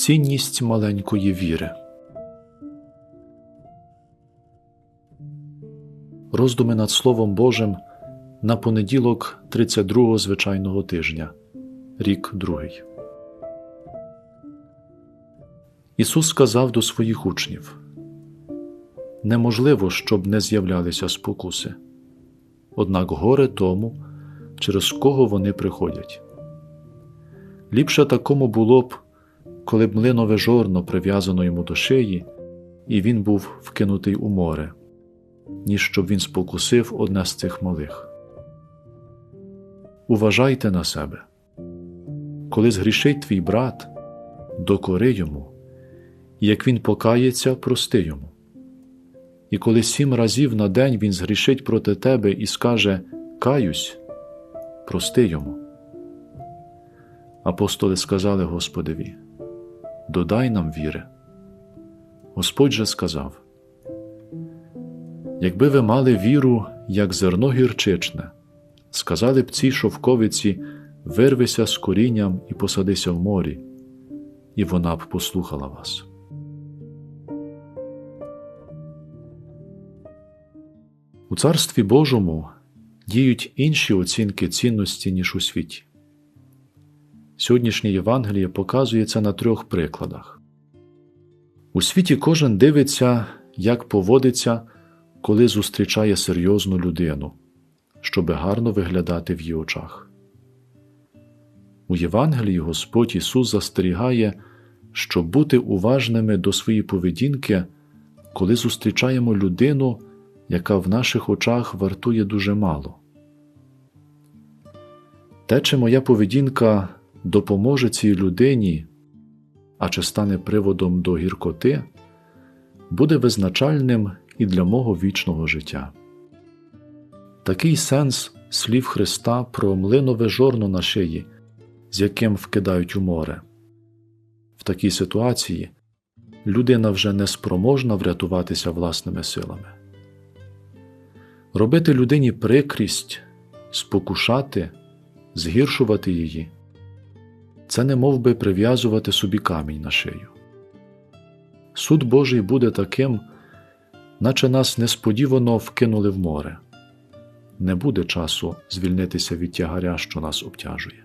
Цінність маленької віри. Роздуми над Словом Божим на понеділок 32-го звичайного тижня, рік другий. Ісус сказав до своїх учнів Неможливо, щоб не з'являлися спокуси, однак горе тому, через кого вони приходять. Ліпше такому було б, коли б млинове жорно прив'язано йому до шиї, і він був вкинутий у море, ніж щоб він спокусив одне з цих малих. Уважайте на себе. Коли згрішить твій брат, докори йому, як він покається, прости йому. І коли сім разів на день він згрішить проти тебе і скаже Каюсь, прости йому. Апостоли сказали Господеві Додай нам віри. Господь же сказав Якби ви мали віру, як зерно гірчичне, сказали б цій шовковиці вирвися з корінням і посадися в морі, і вона б послухала вас. У Царстві Божому діють інші оцінки цінності, ніж у світі. Сьогоднішнє Євангеліє показує це на трьох прикладах. У світі кожен дивиться, як поводиться, коли зустрічає серйозну людину, щоби гарно виглядати в її очах. У Євангелії Господь Ісус застерігає, щоб бути уважними до своєї поведінки, коли зустрічаємо людину, яка в наших очах вартує дуже мало. Те, чи моя поведінка допоможе цій людині, а чи стане приводом до гіркоти, буде визначальним і для мого вічного життя. Такий сенс слів Христа про млинове жорно на шиї, з яким вкидають у море. В такій ситуації людина вже не спроможна врятуватися власними силами. Робити людині прикрість, спокушати, згіршувати її це не мов би прив'язувати собі камінь на шию. Суд Божий буде таким, наче нас несподівано вкинули в море, не буде часу звільнитися від тягаря, що нас обтяжує.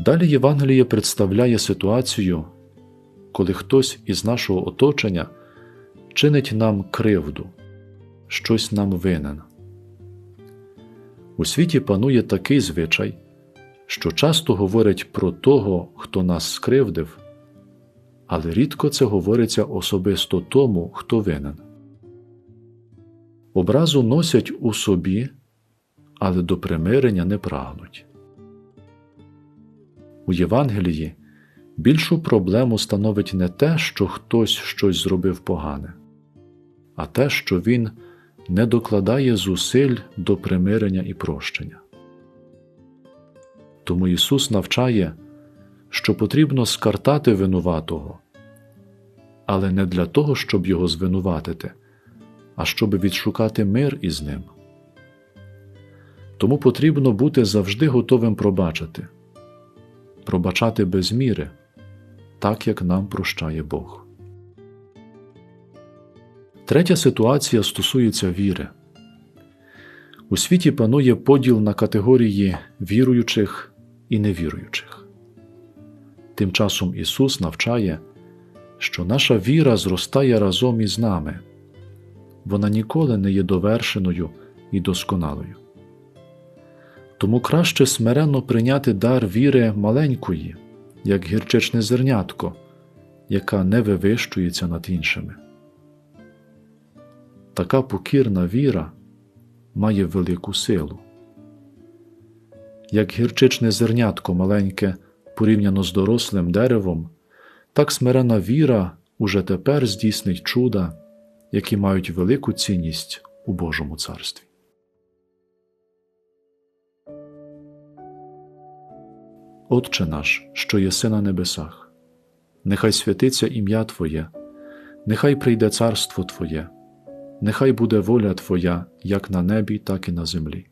Далі Євангеліє представляє ситуацію, коли хтось із нашого оточення чинить нам кривду, щось нам винен. У світі панує такий звичай, що часто говорять про того, хто нас скривдив, але рідко це говориться особисто тому, хто винен. Образу носять у собі, але до примирення не прагнуть. У Євангелії більшу проблему становить не те, що хтось щось зробив погане, а те, що він не докладає зусиль до примирення і прощення. Тому Ісус навчає, що потрібно скартати винуватого, але не для того, щоб його звинуватити, а щоб відшукати мир із ним. Тому потрібно бути завжди готовим пробачити, пробачати без міри, так як нам прощає Бог. Третя ситуація стосується віри. У світі панує поділ на категорії віруючих і невіруючих. Тим часом Ісус навчає, що наша віра зростає разом із нами, вона ніколи не є довершеною і досконалою. Тому краще смиренно прийняти дар віри маленької, як гірчичне зернятко, яка не вивищується над іншими. Така покірна віра має велику силу як гірчичне зернятко маленьке порівняно з дорослим деревом, так смирена віра уже тепер здійснить чуда, які мають велику цінність у Божому царстві. Отче наш, що єси на небесах, нехай святиться ім'я Твоє, нехай прийде царство Твоє, нехай буде воля Твоя як на небі, так і на землі.